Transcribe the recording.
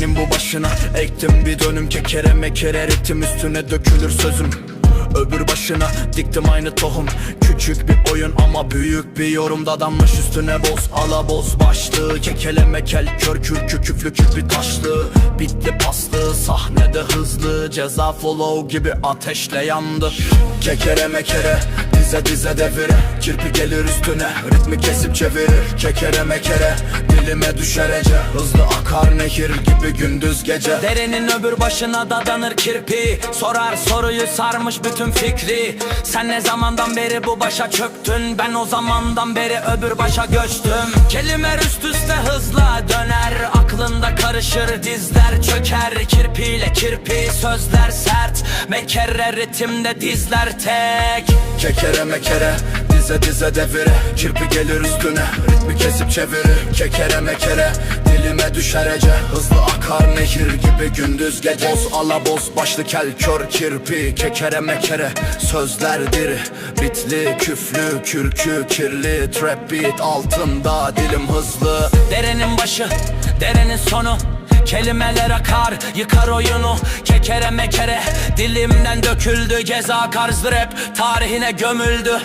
Derenin bu başına. Ektim bir dönüm Kekere mekere ritim üstüne dökülür sözüm. Öbür başına diktim aynı tohum. Küçük bir oyun ama büyük bir yorum. Dadanmış üstüne boz ala boz başlığı. Kekele mekel kör kürkü küflü küpü taşlı. Bitli paslı sahnede hızlı. Ceza follow gibi ateşle yandı. Kekere mekere dize dize devire. Kirpi gelir üstüne ritmi kesip çevirir. Kekere mekere dilime düşer ece. Hızlı akar nehir gibi gündüz gece. Derenin öbür başına dadanır kirpi. Sorar soruyu sarmış bütün fikri. Sen ne zamandan beri bu başa çöktün? Ben o zamandan beri öbür başa göçtüm. Kelimeler üst üste hızla döner. Aklında karışır dizler çöker. Kirpiyle kirpi sözler sert. Mekere ritimde dizler tek. Kekere mekere dize dize devire. Kirpi gelir üstüne ritmi kesip çevirir. Kekere mekere dilime düşer ece Hızlı akar nehir gibi gündüz gece. Boz ala boz başlı kel kör kirpi Kekere mekere. Sözler diri Bitli küflü kürkü kirli. Trap beat altında dilim hızlı. Derenin başı, derenin sonu. Kelimeler akar, yıkar oyunu. Kekere mekere, dilimden döküldü. Ceza karzı rap, tarihine gömüldü